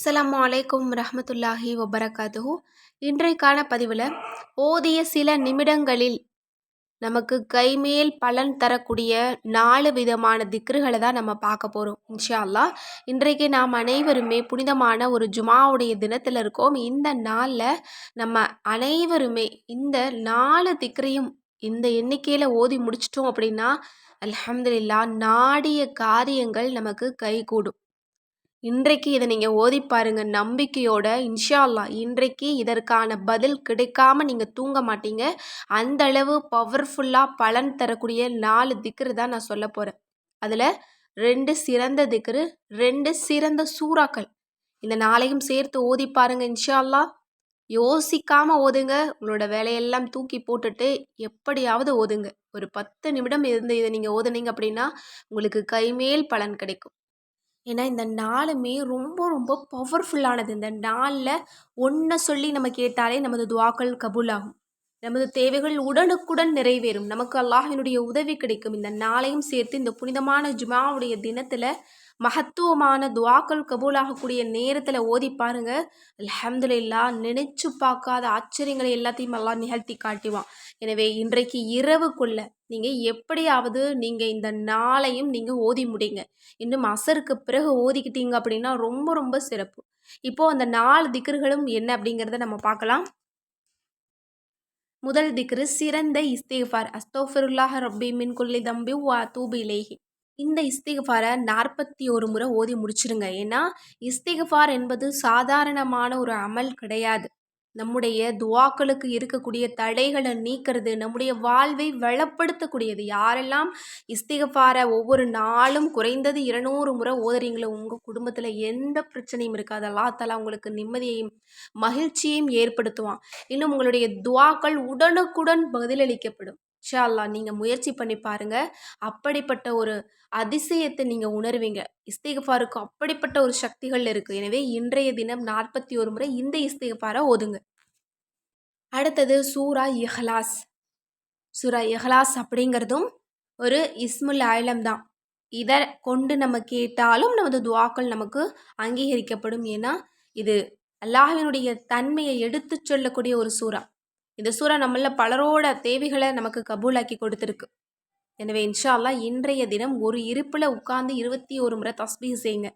அஸ்லாம் அலைக்கும் ரஹமத்துல்லாஹி வபரகாத்துஹூ. இன்றைக்கான பதிவில் ஓதிய சில நிமிடங்களில் நமக்கு கைமேல் பலன் தரக்கூடிய நாலு விதமான திக்ருகளை தான் நம்ம பார்க்க போகிறோம் இன்ஷா அல்லாஹ் இன்றைக்கு நாம் அனைவருமே புனிதமான ஒரு ஜுமாவுடைய தினத்தில் இருக்கோம். இந்த நாளில் நம்ம அனைவருமே இந்த நாலு திக்ரையும் இந்த எண்ணிக்கையில் ஓதி முடிச்சிட்டோம் அப்படின்னா அலமதுல்லா நாடிய காரியங்கள் நமக்கு கைகூடும். இன்றைக்கு இதை நீங்கள் ஓதி பாருங்கள் நம்பிக்கையோட இன்ஷால்லா இன்றைக்கு இதற்கான பதில் கிடைக்காம நீங்கள் தூங்க மாட்டீங்க. அந்த அளவு பவர்ஃபுல்லாக பலன் தரக்கூடிய நாலு திக்ரு தான் நான் சொல்ல போகிறேன் அதில் ரெண்டு சிறந்த திக்ரு ரெண்டு சிறந்த சூறாக்கள். இந்த நாளையும் சேர்த்து ஓதி பாருங்க இன்ஷால்லா யோசிக்காமல் ஓதுங்க. உங்களோட வேலையெல்லாம் தூக்கி போட்டுட்டு எப்படியாவது ஓதுங்க. ஒரு பத்து நிமிடம் இருந்து இதை நீங்கள் ஓதுனீங்க அப்படின்னா உங்களுக்கு கைமேல் பலன் கிடைக்கும். ஏன்னா இந்த நாளுமே ரொம்ப ரொம்ப பவர்ஃபுல்லானது இந்த நாளில் ஒன்றை சொல்லி நம்ம கேட்டாலே நமது துவாக்கள் கபூலாகும். நமது தேவைகள் உடனுக்குடன் நிறைவேறும். நமக்கு அல்லாஹினுடைய உதவி கிடைக்கும். இந்த நாளையும் சேர்த்து இந்த புனிதமான ஜுமாவுடைய தினத்தில் மகத்துவமான துவாக்கள் கபூலாகக்கூடிய நேரத்தில் ஓதி பாருங்க. அலமதுல்லா நினைச்சு பார்க்காத ஆச்சரியங்களை எல்லாத்தையும் எல்லாம் நிகழ்த்தி காட்டுவான். எனவே இன்றைக்கு இரவுக்குள்ள நீங்கள் எப்படியாவது நீங்கள் இந்த நாளையும் நீங்கள் ஓதி முடிங்க. இன்னும் அசருக்கு பிறகு ஓதிக்கிட்டீங்க அப்படின்னா ரொம்ப ரொம்ப சிறப்பு. இப்போது அந்த நாலு திக்கர்களும் என்ன அப்படிங்கிறத நம்ம பார்க்கலாம். முதல் திக்ரு சிறந்த இஸ்தேஃபார். அஸ்தோஃபிருல்லாஹ் ரப்பி மின் குல்லி தம்பி வா தூபிலேஹி இந்த இஸ்திகஃபாரை நாற்பத்தி ஒரு முறை ஓதி முடிச்சிருங்க. ஏன்னா இஸ்திகஃபார் என்பது சாதாரணமான ஒரு அமல் கிடையாது. நம்முடைய துவாக்களுக்கு இருக்கக்கூடிய தடைகளை நீக்கிறது நம்முடைய வாழ்வை வளப்படுத்தக்கூடியது. யாரெல்லாம் இஸ்திகஃபாரை ஒவ்வொரு நாளும் குறைந்தது இருநூறு முறை ஓதுறீங்களோ உங்கள் குடும்பத்தில் எந்த பிரச்சனையும் இருக்காது. அல்லா உங்களுக்கு நிம்மதியையும் மகிழ்ச்சியையும் ஏற்படுத்துவான். இன்னும் உங்களுடைய துவாக்கள் உடனுக்குடன் பதிலளிக்கப்படும். ஷா அல்லா நீங்கள் முயற்சி பண்ணி பாருங்கள் அப்படிப்பட்ட ஒரு அதிசயத்தை நீங்கள் உணர்வீங்க. இஸ்திகஃபாருக்கு அப்படிப்பட்ட ஒரு சக்திகள் இருக்குது எனவே இன்றைய தினம் நாற்பத்தி ஒரு முறை இந்த இஸ்திகஃபாரை ஓதுங்க. அடுத்தது சூரா இஹ்லாஸ். சூரா இஹ்லாஸ் அப்படிங்கிறதும் ஒரு இஸ்முல் ஆயிலம் தான். இதை கொண்டு நம்ம கேட்டாலும் நமது துவாக்கள் நமக்கு அங்கீகரிக்கப்படும். ஏன்னா இது அல்லாஹினுடைய தன்மையை எடுத்து சொல்லக்கூடிய ஒரு சூறா இந்த சூறா நம்மள பலரோட தேவைகளை நமக்கு கபூலாக்கி கொடுத்துருக்கு. எனவே இன்ஷா அல்லா இன்றைய தினம் ஒரு இருப்பில் உட்கார்ந்து இருபத்தி ஒரு முறை தஸ்பீ செய்யுங்க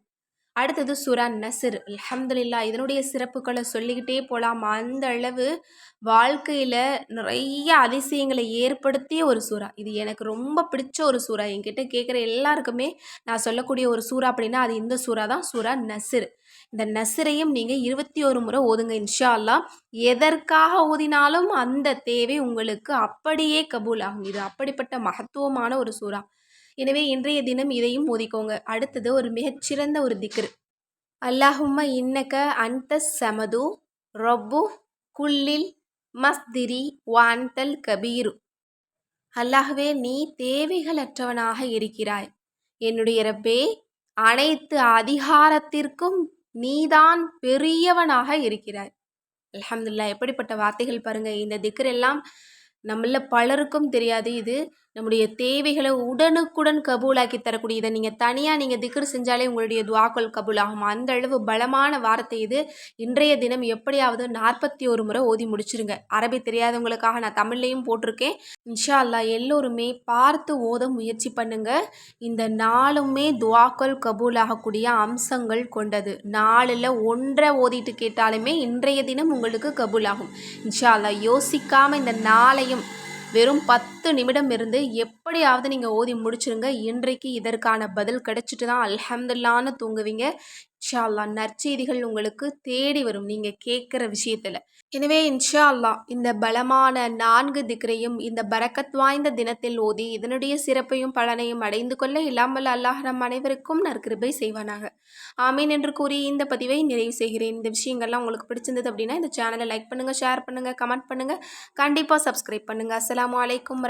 அடுத்தது சுரா நசிர் அலமதுல்லா இதனுடைய சிறப்புகளை சொல்லிக்கிட்டே போகலாம் அந்த அளவு வாழ்க்கையில் நிறைய அதிசயங்களை ஏற்படுத்திய ஒரு சூறா இது எனக்கு ரொம்ப பிடிச்ச ஒரு சூறா என்கிட்ட கேட்குற எல்லாருக்குமே நான் சொல்லக்கூடிய ஒரு சூறா அப்படின்னா அது இந்த சூறா தான். சூறா நசிர் இந்த நசிரையும் நீங்கள் இருபத்தி ஒரு முறை ஓதுங்க இன்ஷா அல்லா எதற்காக ஓதினாலும் அந்த தேவை உங்களுக்கு அப்படியே கபூல் ஆகும் இது அப்படிப்பட்ட மகத்துவமான ஒரு சூறா எனவே இன்றைய தினம் இதையும் ஓதிக்கோங்க. அடுத்தது ஒரு மிகச்சிறந்த ஒரு திக்ரு. அல்லாஹும்ம இன்னக்க அந்த சமது ரொப்பு குல்லில் மஸ்திரி வான்தல் கபீரு. அல்லாஹுவே நீ தேவைகளற்றவனாக இருக்கிறாய். என்னுடைய ரப்பே அனைத்து அதிகாரத்திற்கும் நீதான் பெரியவனாக இருக்கிறாய். அலமதுல்லா எப்படிப்பட்ட வார்த்தைகள் பாருங்கள் இந்த திக்ர் எல்லாம் நம்மள பலருக்கும் தெரியாது. இது நம்முடைய தேவைகளை உடனுக்குடன் கபூலாக்கி தரக்கூடிய இதை நீங்கள் தனியாக நீங்கள் திக்கர் செஞ்சாலே உங்களுடைய துவாக்கள் கபூலாகும். அந்த அளவு பலமான வார்த்தை இது. இன்றைய தினம் எப்படியாவது நாற்பத்தி ஒரு முறை ஓதி முடிச்சிருங்க. அரபி தெரியாதவங்களுக்காக நான் தமிழ்லையும் போட்டிருக்கேன். இன்ஷா அல்லா எல்லோருமே பார்த்து ஓத முயற்சி பண்ணுங்க. இந்த நாளுமே துவாக்கள் கபூலாகக்கூடிய அம்சங்கள் கொண்டது. நாளில் ஒன்றை ஓதிட்டு கேட்டாலுமே இன்றைய தினம் உங்களுக்கு கபூலாகும். இன்ஷா அல்லா யோசிக்காமல் இந்த நாளையும் வெறும் பத்து பத்து நிமிடம் இருந்து எப்படியாவது நீங்கள் ஓதி முடிச்சிருங்க. இன்றைக்கு இதற்கான பதில் கிடைச்சிட்டு தான் அல்ஹம்துல்லான்னு தூங்குவீங்க. இன்ஷா அல்லா நற்செய்திகள் உங்களுக்கு தேடி வரும் நீங்கள் கேட்குற விஷயத்தில். எனவே இன்ஷா அல்லா இந்த பலமான நான்கு திக்ரையும் இந்த பரக்கத் வாய்ந்த தினத்தில் ஓதி இதனுடைய சிறப்பையும் பலனையும் அடைந்து கொள்ள இல்லாமல் அல்லாஹ் நம் அனைவருக்கும் நற்கிருபை செய்வானாக. ஆமீன் என்று கூறி இந்த பதிவை நிறைவு செய்கிறேன். இந்த விஷயங்கள்லாம் உங்களுக்கு பிடிச்சிருந்தது அப்படின்னா இந்த சேனலை லைக் பண்ணுங்கள் ஷேர் பண்ணுங்கள் கமெண்ட் பண்ணுங்கள் கண்டிப்பாக சப்ஸ்கிரைப் பண்ணுங்கள் அஸ்லாம் வலைக்கம்